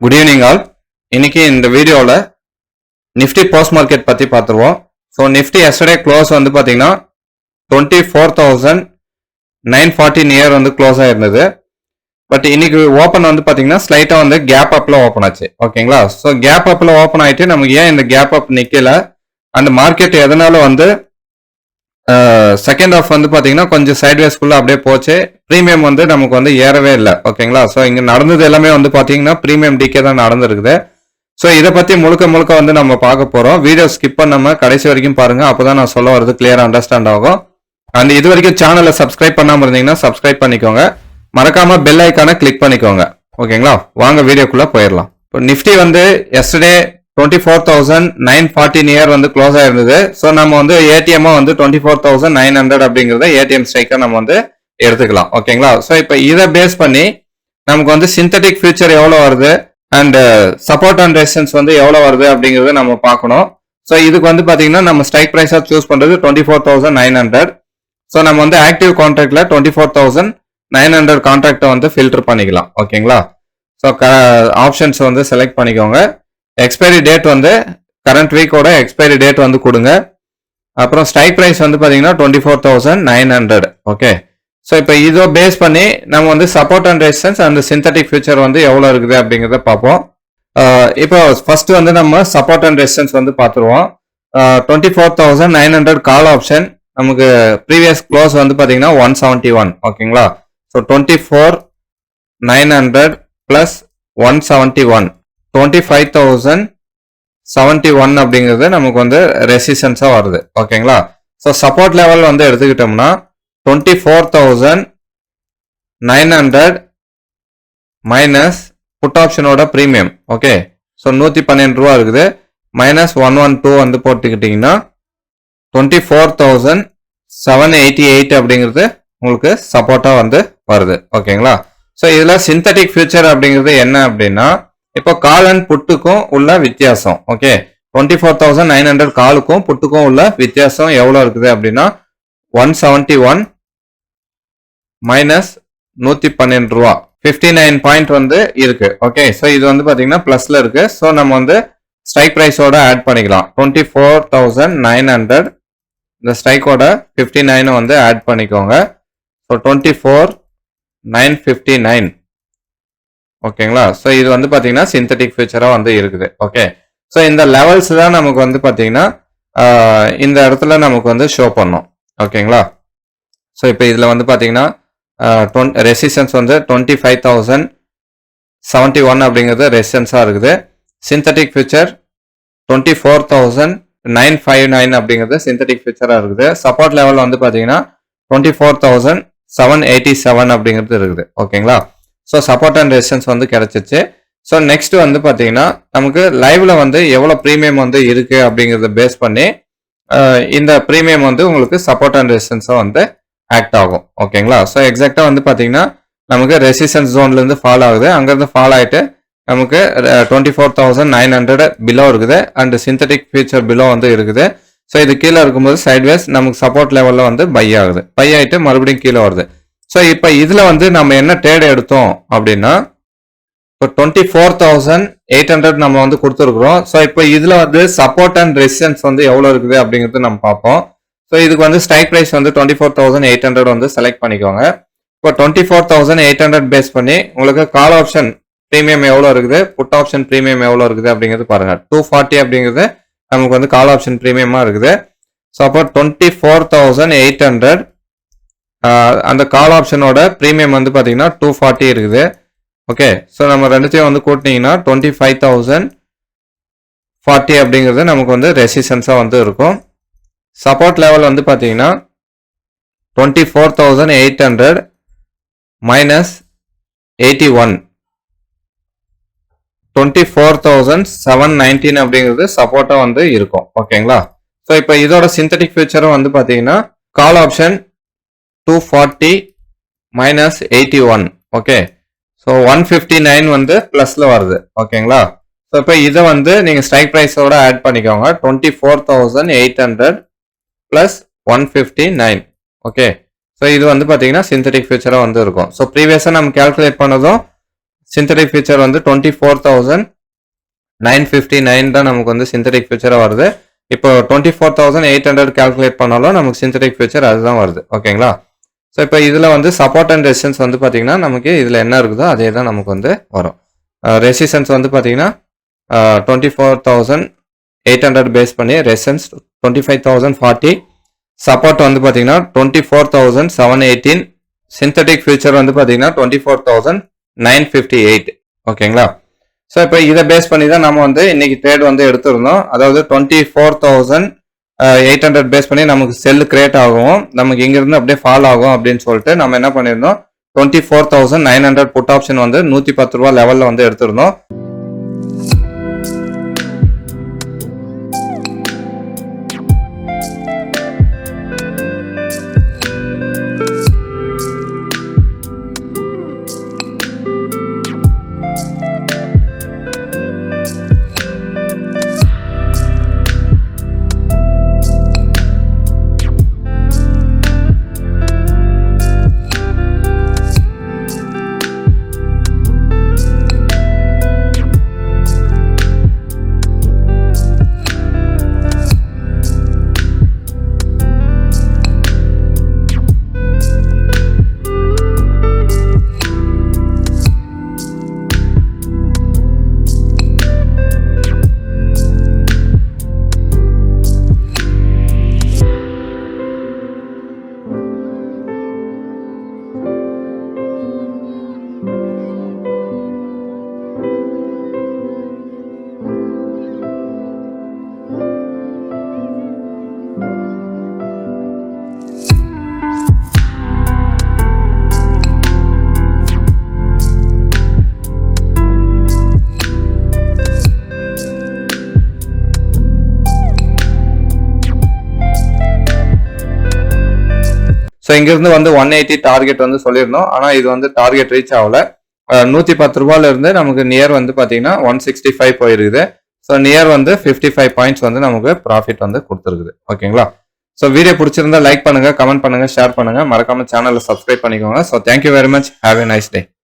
Good evening all இன்னைக்கு இந்த வீடியோவில் நிஃப்டி போஸ்ட் மார்க்கெட் பற்றி பார்த்துருவோம் ஸோ நிஃப்டி எஸ்டர்டே க்ளோஸ் வந்து பார்த்தீங்கன்னா twenty four thousand nine forty near வந்து க்ளோஸ் ஆயிருந்தது. பட் இன்னைக்கு ஓப்பன் வந்து பார்த்தீங்கன்னா ஸ்லைட்டாக வந்து கேப் அப்பில் ஓப்பன் ஆச்சு. ஓகேங்களா ஸோ கேப் அப்பில் ஓப்பன் ஆகிட்டு நமக்கு ஏன் இந்த கேப் அப் நிற்கல அந்த மார்க்கெட் எதனால வந்து செகண்ட் ஆஃப் வந்து பார்த்தீங்கன்னா கொஞ்சம் சைட்வேஸ்குள்ளே அப்படியே போச்சு. ப்ரீமியம் வந்து நமக்கு வந்து ஏறவே இல்லை. ஓகேங்களா? ஸோ இங்கே நடந்தது எல்லாமே வந்து பார்த்தீங்கன்னா ப்ரீமியம் டிகே தான் நடந்திருக்குது. ஸோ இதை பற்றி முழுக்க முழுக்க வந்து நம்ம பார்க்க போகிறோம் வீடியோ ஸ்கிப் பண்ணாம கடைசி வரைக்கும் பாருங்க. அப்போதான் நான் சொல்ல வரது கிளியராக அண்டர்ஸ்டாண்ட் ஆகும். அண்ட் இது வரைக்கும் சேனலை சப்ஸ்கிரைப் பண்ணாமல் இருந்தீங்கன்னா சப்ஸ்கிரைப் பண்ணிக்கோங்க. மறக்காம பெல் ஐக்கானை கிளிக் பண்ணிக்கோங்க. ஓகேங்களா? வாங்க வீடியோக்குள்ளே போயிடலாம். இப்போ நிஃப்டி வந்து yesterday twenty four thousand nine forty near வந்து க்ளோஸ் ஆயிருந்தது. ஸோ நம்ம வந்து ஏடிஎம்மா வந்து twenty four thousand nine hundred அப்படிங்கிறத ஏடிஎம் ஸ்ட்ரைக்காக நம்ம வந்து எடுத்துக்கலாம். ஓகேங்களா ஸோ இப்போ இதை பேஸ் பண்ணி நமக்கு வந்து சிந்தட்டிக் ஃபியூச்சர் எவ்வளோ வருது? அண்ட் சப்போர்ட் அண்ட் ரெசிஸ்டன்ஸ் வந்து எவ்வளோ வருது அப்படிங்கிறத நம்ம பார்க்கணும். ஸோ இதுக்கு வந்து பார்த்தீங்கன்னா நம்ம ஸ்ட்ரைக் ப்ரைஸாக சூஸ் பண்ணுறது twenty four thousand nine hundred so நம்ம வந்து active கான்ட்ராக்டில் twenty four thousand nine hundred கான்ட்ராக்டை வந்து ஃபில்டர் பண்ணிக்கலாம். ஓகேங்களா ஸோ க ஆப்ஷன்ஸ் வந்து செலக்ட் பண்ணிக்கோங்க. எக்ஸ்பைரி டேட் வந்து கரண்ட் வீக்கோட எக்ஸ்பைரி டேட் வந்து கொடுங்க. அப்புறம் ஸ்ட்ரைக் ப்ரைஸ் வந்து பார்த்தீங்கன்னா twenty four thousand nine hundred okay so இப்போ இதோ பேஸ் பண்ணி நம்ம வந்து சப்போர்ட் அண்ட் ரெசிஸ்டன்ஸ் அந்த சிந்தட்டிக் ஃபியூச்சர் வந்து எவ்வளோ இருக்குது அப்படிங்கிறத பார்ப்போம். இப்போ ஃபர்ஸ்ட் வந்து நம்ம சப்போர்ட் அண்ட் ரெசிஸ்டன்ஸ் வந்து பார்த்துருவோம். Twenty four thousand nine hundred call option நமக்கு ப்ரீவியஸ் க்ளோஸ் வந்து பார்த்தீங்கன்னா ஒன் செவன்ட்டி ஒன் ஓகேங்களா so twenty four nine hundred plus one seventy one twenty five thousand seventy one அப்படிங்கிறது நமக்கு வந்து ரெசிஸ்டன்ஸாக வருது. ஓகேங்களா ஸோ சப்போர்ட் லெவல் வந்து எடுத்துக்கிட்டோம்னா twenty four thousand nine hundred minus put ஆப்ஷனோட premium okay so நூற்றி பன்னெண்டு ரூபா இருக்குது. மைனஸ் ஒன் ஒன் டூ வந்து போட்டுக்கிட்டிங்கன்னா twenty four thousand seven eighty eight அப்படிங்கிறது உங்களுக்கு சப்போர்ட்டாக வந்து வருது. ஓகேங்களா ஸோ இதில் சிந்தட்டிக் ஃபியூச்சர் அப்படிங்கிறது என்ன அப்படின்னா இப்போ கால் அண்ட் புட்டுக்கும் உள்ள வித்தியாசம் okay twenty four thousand nine hundred காலுக்கும் புட்டுக்கும் உள்ள வித்தியாசம் எவ்வளோ இருக்குது அப்படின்னா ஒன் செவன்ட்டி ஒன் மைனஸ் நூற்றி பன்னெண்டு ரூபா. ஃபிஃப்டி நைன் பாயிண்ட் வந்து இருக்கு ஓகே ஸோ இது வந்து பார்த்தீங்கன்னா ப்ளஸ்ல இருக்கு. ஸோ நம்ம வந்து ஸ்ட்ரைக் ப்ரைஸோட ஆட் பண்ணிக்கலாம். Twenty four thousand nine hundred இந்த ஸ்ட்ரைக்கோட ஃபிஃப்டி நைனை வந்து ஆட் பண்ணிக்கோங்க. So twenty four nine fifty nine ஓகேங்களா? ஸோ இது வந்து பார்த்தீங்கன்னா சிந்தட்டிக் ஃபியூச்சராக வந்து இருக்குது. ஓகே ஸோ இந்த லெவல்ஸ் தான் நமக்கு வந்து பார்த்தீங்கன்னா இந்த இடத்துல நமக்கு வந்து ஷோ பண்ணும். ஓகேங்களா? ஸோ இப்போ இதில் வந்து பார்த்தீங்கன்னா ரெசிஸ்டன்ஸ் வந்து twenty five thousand seventy one அப்படிங்கிறது ரெசிஸ்டன்ஸாக இருக்குது. Synthetic future twenty four thousand nine five nine அப்படிங்கிறது சிந்தட்டிக் ஃபியூச்சராக இருக்குது. சப்போர்ட் லெவல் வந்து பார்த்தீங்கன்னா twenty four thousand seven eighty seven அப்படிங்கிறது இருக்குது. ஓகேங்களா? ஸோ சப்போர்ட் அண்ட் ரெசிஸ்டன்ஸ் வந்து கிடைச்சிச்சு. ஸோ நெக்ஸ்ட் வந்து பார்த்தீங்கன்னா நமக்கு லைவ்ல வந்து எவ்வளோ ப்ரீமியம் வந்து இருக்குது அப்படிங்கிறத பேஸ் பண்ணி இந்த ப்ரீமியம் வந்து உங்களுக்கு சப்போர்ட் அண்ட் ரெசிஸ்டன்ஸாக வந்து ஆக்ட் ஆகும். ஓகேங்களா ஸோ எக்ஸாக்டாக வந்து பார்த்தீங்கன்னா நமக்கு ரெசிஸ்டன்ஸ் ஜோன்லேருந்து ஃபால் ஆகுது. அங்கேருந்து ஃபால் ஆகிட்டு நமக்கு twenty four thousand nine hundred below இருக்குது. அண்ட் சிந்தட்டிக் ஃபியூச்சர் பிலோ வந்து இருக்குது. ஸோ இது கீழே இருக்கும்போது சைட்வேஸ் நமக்கு சப்போர்ட் லெவலில் வந்து பை ஆகுது. பை ஆகிட்டு மறுபடியும் கீழே வருது. ஸோ இப்போ இதில் வந்து நம்ம என்ன ட்ரேட் எடுத்தோம் அப்படின்னா இப்போ twenty four thousand eight hundred நம்ம வந்து கொடுத்துருக்குறோம். ஸோ இப்போ இதில் வந்து சப்போர்ட் அண்ட் ரெசிஸ்டன்ஸ் வந்து எவ்வளோ இருக்குது அப்படிங்கிறது நம்ம பார்ப்போம். ஸோ இதுக்கு வந்து ஸ்ட்ரைக் ப்ரைஸ் வந்து twenty four thousand eight hundred வந்து செலக்ட் பண்ணிக்கோங்க. இப்போ twenty four thousand eight hundred base பண்ணி உங்களுக்கு கால் ஆப்ஷன் ப்ரீமியம் எவ்வளோ இருக்குது புட் ஆப்ஷன் ப்ரீமியம் எவ்வளோ இருக்குது அப்படிங்கிறது பாருங்கள் டூ ஃபார்ட்டி அப்படிங்கிறது நமக்கு வந்து கால் ஆப்ஷன் ப்ரீமியமாக இருக்குது. ஸோ அப்போ twenty four thousand eight hundred அந்த கால் ஆப்ஷனோட ப்ரீமியம் வந்து பார்த்தீங்கன்னா டூ ஃபார்ட்டி இருக்குது. ஓகே ஸோ நம்ம ரெண்டுத்தையும் வந்து கூட்டினீங்கன்னா டுவெண்ட்டி ஃபைவ் தௌசண்ட் ஃபார்ட்டி அப்படிங்கிறது நமக்கு வந்து ரெசிஸ்டன்ஸாக வந்து இருக்கும். சப்போர்ட் லெவல் வந்து பார்த்தீங்கன்னா twenty four thousand eight hundred minus eighty one twenty four thousand seven nineteen அப்படிங்கிறது சப்போர்ட்டாக வந்து இருக்கும். ஓகேங்களா ஸோ இப்போ இதோட சிந்தட்டிக் ஃபியூச்சரும் வந்து பார்த்தீங்கன்னா call option two forty minus eighty one okay so one fifty nine வந்து ப்ளஸில் வருது ஓகேங்களா ஸோ இப்போ இதை வந்து நீங்கள் ஸ்ட்ரைக் ப்ரைஸோட ஆட் பண்ணிக்கோங்க. Twenty four thousand eight hundred plus one fifty nine okay so இது வந்து பார்த்தீங்கன்னா சிந்தட்டிக் ஃபியூச்சராக வந்து இருக்கும். ஸோ ப்ரீவியஸாக நம்ம கேல்குலேட் பண்ணதும் சிந்தடிக் ஃபியூச்சர் வந்து twenty four thousand nine fifty nine தான் நமக்கு வந்து சிந்தடிக் ஃபியூச்சராக வருது. இப்போ twenty four thousand eight hundred calculate பண்ணாலும் நமக்கு சிந்தடிக் ஃபியூச்சர் அதுதான் வருது. ஓகேங்களா ஸோ இப்போ இதில் வந்து சப்போர்ட் அண்ட் ரெசிஸ்டன்ஸ் வந்து பார்த்தீங்கன்னா நமக்கு இதில் என்ன இருக்குதோ அதே தான் நமக்கு வந்து வரும். Uh, ரெசிஸ்டன்ஸ் வந்து பார்த்தீங்கன்னா twenty four thousand eight hundred base பண்ணி resistance twenty five thousand forty support வந்து பார்த்தீங்கன்னா twenty four thousand seven eighteen synthetic future வந்து பார்த்தீங்கன்னா twenty four thousand nine fifty eight ஓகேங்களா ஸோ இப்போ இதை பேஸ் பண்ணி தான் நம்ம வந்து இன்னைக்கு ட்ரேட் வந்து எடுத்திருந்தோம். அதாவது twenty four thousand eight hundred base பண்ணி நமக்கு செல் கிரியேட் ஆகும். நமக்கு இங்கிருந்து அப்படியே ஃபால் ஆகும் அப்படின்னு சொல்லிட்டு நம்ம என்ன பண்ணியிருந்தோம்? Twenty four thousand nine hundred put option வந்து நூற்றி பத்து ரூபா லெவலில் வந்து எடுத்திருந்தோம். ஸோ இங்கிருந்து வந்து ஒன் எயிட்டி டார்கெட் வந்து சொல்லியிருந்தோம். ஆனால் இது வந்து டார்கெட் ரீச் ஆகல. நூற்றி பத்து ரூபாயிலிருந்து நமக்கு நியர் வந்து பார்த்தீங்கன்னா ஒன் சிக்ஸ்டி ஃபைவ் போயிருக்குது. ஸோ நியர் வந்து ஃபிஃப்டி ஃபைவ் பாயிண்ட்ஸ் வந்து நமக்கு ப்ராஃபிட் வந்து கொடுத்துருக்குது. ஓகேங்களா? ஸோ வீடியோ பிடிச்சிருந்தா லைக் பண்ணுங்க கமெண்ட் பண்ணுங்கள் ஷேர் பண்ணுங்க. மறக்காம சேனலில் சப்ஸ்கிரைப் பண்ணிக்கோங்க. So thank you very much have a nice day